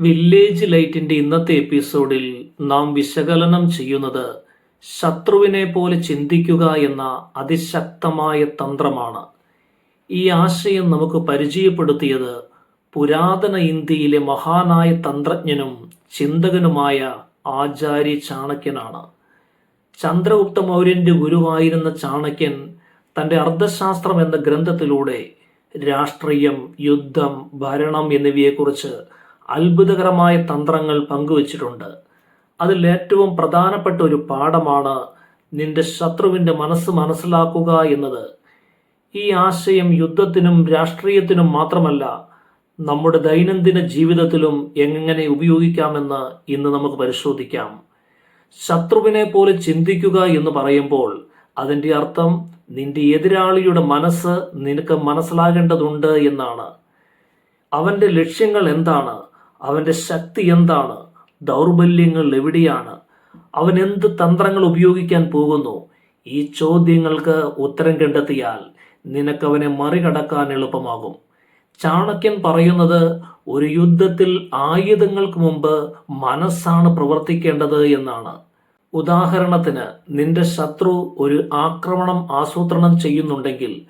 Village ലൈറ്റിന്റെ ഇന്നത്തെ എപ്പിസോഡിൽ നാം വിശകലനം ചെയ്യുന്നത് ശത്രുവിനെ പോലെ ചിന്തിക്കുക എന്ന അതിശക്തമായ തന്ത്രമാണ്. ഈ ആശയം നമുക്ക് പരിചയപ്പെടുത്തിയത് പുരാതന ഇന്ത്യയിലെ മഹാനായ തന്ത്രജ്ഞനും ചിന്തകനുമായ ആചാര്യ ചാണക്യനാണ്. ചന്ദ്രഗുപ്ത മൗര്യന്റെ ഗുരുവായിരുന്ന ചാണക്യൻ തന്റെ അർത്ഥശാസ്ത്രം എന്ന ഗ്രന്ഥത്തിലൂടെ രാഷ്ട്രീയം യുദ്ധം ഭരണം എന്നിവയെക്കുറിച്ച് അത്ഭുതകരമായ തന്ത്രങ്ങൾ പങ്കുവച്ചിട്ടുണ്ട്. അതിൽ ഏറ്റവും പ്രധാനപ്പെട്ട ഒരു പാഠമാണ് നിന്റെ ശത്രുവിന്റെ മനസ്സ് മനസ്സിലാക്കുക എന്നത്. ഈ ആശയം യുദ്ധത്തിനും രാഷ്ട്രീയത്തിനും മാത്രമല്ല നമ്മുടെ ദൈനംദിന ജീവിതത്തിലും എങ്ങനെ ഉപയോഗിക്കാമെന്ന് ഇന്ന് നമുക്ക് പരിശോധിക്കാം. ശത്രുവിനെ പോലെ ചിന്തിക്കുക എന്ന് പറയുമ്പോൾ അതിന്റെ അർത്ഥം നിന്റെ എതിരാളിയുടെ മനസ്സ് നിനക്ക് മനസ്സിലാകേണ്ടതുണ്ട് എന്നാണ്. അവന്റെ ലക്ഷ്യങ്ങൾ എന്താണ്? അവന്റെ ശക്തി എന്താണ്? ദൗർബല്യങ്ങൾ എവിടെയാണ്? അവൻ എന്ത് തന്ത്രങ്ങൾ ഉപയോഗിക്കാൻ പോകുന്നു? ഈ ചോദ്യങ്ങൾക്ക് ഉത്തരം കണ്ടെത്തിയാൽ നിനക്കവനെ മറികടക്കാൻ എളുപ്പമാകും. ചാണക്യൻ പറയുന്നത് ഒരു യുദ്ധത്തിൽ ആയുധങ്ങൾക്ക് മുമ്പ് മനസ്സാണ് പ്രവർത്തിക്കേണ്ടത് എന്നാണ്. ഉദാഹരണത്തിന് നിന്റെ ശത്രു ഒരു ആക്രമണം ആസൂത്രണം ചെയ്യുന്നുണ്ടെങ്കിൽ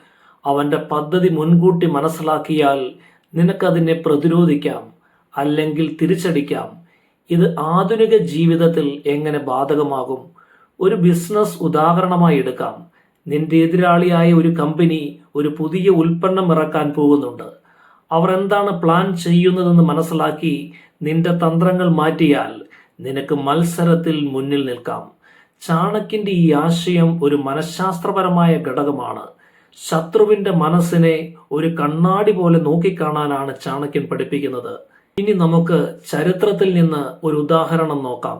അവന്റെ പദ്ധതി മുൻകൂട്ടി മനസ്സിലാക്കിയാൽ നിനക്കതിനെ പ്രതിരോധിക്കാം. അല്ലെങ്കിൽ തിരിച്ചടിക്കാം. ഇത് ആധുനിക ജീവിതത്തിൽ എങ്ങനെ ബാധകമാകും? ഒരു ബിസിനസ് ഉദാഹരണമായി എടുക്കാം. നിന്റെ എതിരാളിയായ ഒരു കമ്പനി ഒരു പുതിയ ഉൽപ്പന്നം ഇറക്കാൻ പോകുന്നുണ്ട്. അവർ എന്താണ് പ്ലാൻ ചെയ്യുന്നതെന്ന് മനസ്സിലാക്കി നിന്റെ തന്ത്രങ്ങൾ മാറ്റിയാൽ നിനക്ക് മത്സരത്തിൽ മുന്നിൽ നിൽക്കാം. ചാണക്കിന്റെ ഈ ആശയം ഒരു മനഃശാസ്ത്രപരമായ ഘടകമാണ്. ശത്രുവിന്റെ മനസ്സിനെ ഒരു കണ്ണാടി പോലെ നോക്കിക്കാണാനാണ് ചാണക്യൻ പഠിപ്പിക്കുന്നത്. ഇനി നമുക്ക് ചരിത്രത്തിൽ നിന്ന് ഒരു ഉദാഹരണം നോക്കാം.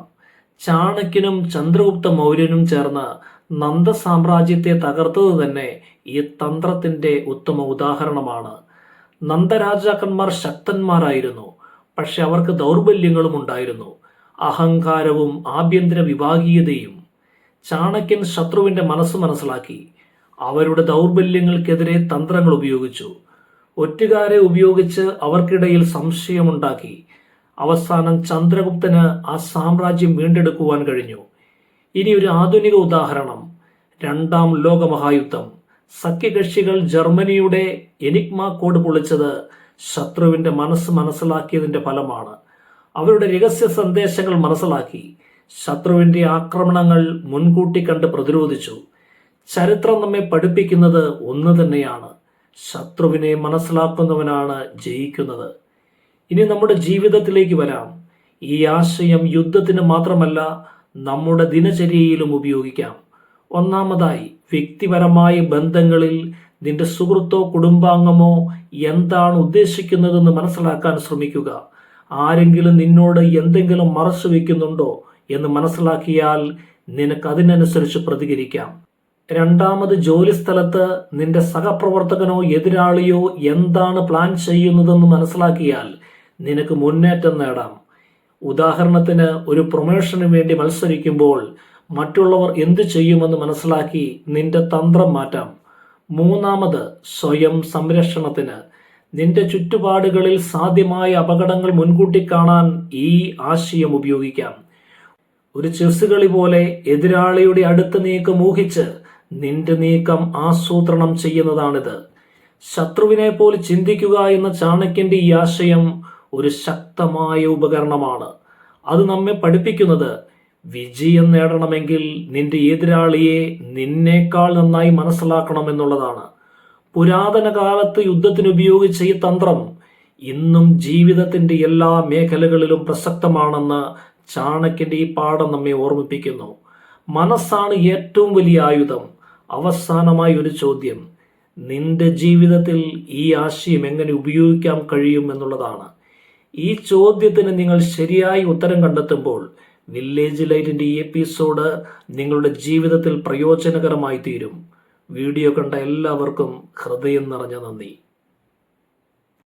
ചാണക്യനും ചന്ദ്രഗുപ്ത മൗര്യനും ചേർന്ന് നന്ദ സാമ്രാജ്യത്തെ തകർത്തത് തന്നെ ഈ തന്ത്രത്തിന്റെ ഉത്തമ ഉദാഹരണമാണ്. നന്ദരാജാക്കന്മാർ ശക്തന്മാരായിരുന്നു പക്ഷെ അവർക്ക് ദൗർബല്യങ്ങളും ഉണ്ടായിരുന്നു. അഹങ്കാരവും ആഭ്യന്തര വിഭാഗീയതയും ചാണക്യൻ ശത്രുവിന്റെ മനസ്സ് മനസ്സിലാക്കി. അവരുടെ ദൗർബല്യങ്ങൾക്കെതിരെ തന്ത്രങ്ങൾ ഉപയോഗിച്ചു. ഒറ്റുകാരെ ഉപയോഗിച്ച് അവർക്കിടയിൽ സംശയമുണ്ടാക്കി. അവസാനം ചന്ദ്രഗുപ്തന് ആ സാമ്രാജ്യം വീണ്ടെടുക്കുവാൻ കഴിഞ്ഞു. ഇനി ഒരു ആധുനിക ഉദാഹരണം. രണ്ടാം ലോകമഹായുദ്ധം. സഖ്യകക്ഷികൾ ജർമ്മനിയുടെ എനിഗ്മ കോഡ് പൊളിച്ചത് ശത്രുവിന്റെ മനസ്സ് മനസ്സിലാക്കിയതിന്റെ ഫലമാണ്. അവരുടെ രഹസ്യ സന്ദേശങ്ങൾ മനസ്സിലാക്കി. ശത്രുവിന്റെ ആക്രമണങ്ങൾ മുൻകൂട്ടി കണ്ട് പ്രതിരോധിച്ചു. ചരിത്രം നമ്മെ പഠിപ്പിക്കുന്നത് ഒന്ന് തന്നെയാണ്. ശത്രുവിനെ മനസ്സിലാക്കുന്നവനാണ് ജയിക്കുന്നത്. ഇനി നമ്മുടെ ജീവിതത്തിലേക്ക് വരാം. ഈ ആശയം യുദ്ധത്തിന് മാത്രമല്ല നമ്മുടെ ദിനചര്യയിലും ഉപയോഗിക്കാം. ഒന്നാമതായി വ്യക്തിപരമായ ബന്ധങ്ങളിൽ നിന്റെ സുഹൃത്തോ കുടുംബാംഗമോ എന്താണ് ഉദ്ദേശിക്കുന്നതെന്ന് മനസ്സിലാക്കാൻ ശ്രമിക്കുക. ആരെങ്കിലും നിന്നോട് എന്തെങ്കിലും മറച്ചു വയ്ക്കുന്നുണ്ടോ എന്ന് മനസ്സിലാക്കിയാൽ നിനക്ക് അതിനനുസരിച്ച് പ്രതികരിക്കാം. രണ്ടാമത് ജോലി സ്ഥലത്ത് നിന്റെ സഹപ്രവർത്തകനോ എതിരാളിയോ എന്താണ് പ്ലാൻ ചെയ്യുന്നതെന്ന് മനസ്സിലാക്കിയാൽ നിനക്ക് മുന്നേറ്റം നേടാം. ഉദാഹരണത്തിന് ഒരു പ്രൊമോഷന് വേണ്ടി മത്സരിക്കുമ്പോൾ മറ്റുള്ളവർ എന്തു ചെയ്യുമെന്ന് മനസ്സിലാക്കി നിന്റെ തന്ത്രം മാറ്റാം. മൂന്നാമത് സ്വയം സംരക്ഷണത്തിന്. നിന്റെ ചുറ്റുപാടുകളിൽ സാധ്യമായ അപകടങ്ങൾ മുൻകൂട്ടി കാണാൻ ഈ ആശയം ഉപയോഗിക്കാം. ഒരു ചെസ്സുകളി കളി പോലെ എതിരാളിയുടെ അടുത്ത് നീക്കം ഊഹിച്ച് നിന്റെ നീക്കം ആസൂത്രണം ചെയ്യുന്നതാണിത്. ശത്രുവിനെ പോലെ ചിന്തിക്കുക എന്ന ചാണക്യന്റെ ഈ ആശയം ഒരു ശക്തമായ ഉപകരണമാണ്. അത് നമ്മെ പഠിപ്പിക്കുന്നത് വിജയം നേടണമെങ്കിൽ നിന്റെ എതിരാളിയെ നിന്നേക്കാൾ നന്നായി മനസ്സിലാക്കണം എന്നുള്ളതാണ്. പുരാതന കാലത്ത് യുദ്ധത്തിന് ഉപയോഗിച്ച ഈ തന്ത്രം ഇന്നും ജീവിതത്തിന്റെ എല്ലാ മേഖലകളിലും പ്രസക്തമാണെന്ന് ചാണക്യന്റെ ഈ പാഠം നമ്മെ ഓർമ്മിപ്പിക്കുന്നു. മനസ്സാണ് ഏറ്റവും വലിയ ആയുധം. അവസാനമായി ഒരു ചോദ്യം നിന്റെ ജീവിതത്തിൽ ഈ ആശയം എങ്ങനെ ഉപയോഗിക്കാൻ കഴിയും എന്നുള്ളതാണ്. ഈ ചോദ്യത്തിന് നിങ്ങൾ ശരിയായി ഉത്തരം കണ്ടെത്തുമ്പോൾ വില്ലേജ് ലൈറ്റിന്റെ ഈ എപ്പിസോഡ് നിങ്ങളുടെ ജീവിതത്തിൽ പ്രയോജനകരമായി തീരും. വീഡിയോ കണ്ട എല്ലാവർക്കും ഹൃദയം നിറഞ്ഞ നന്ദി.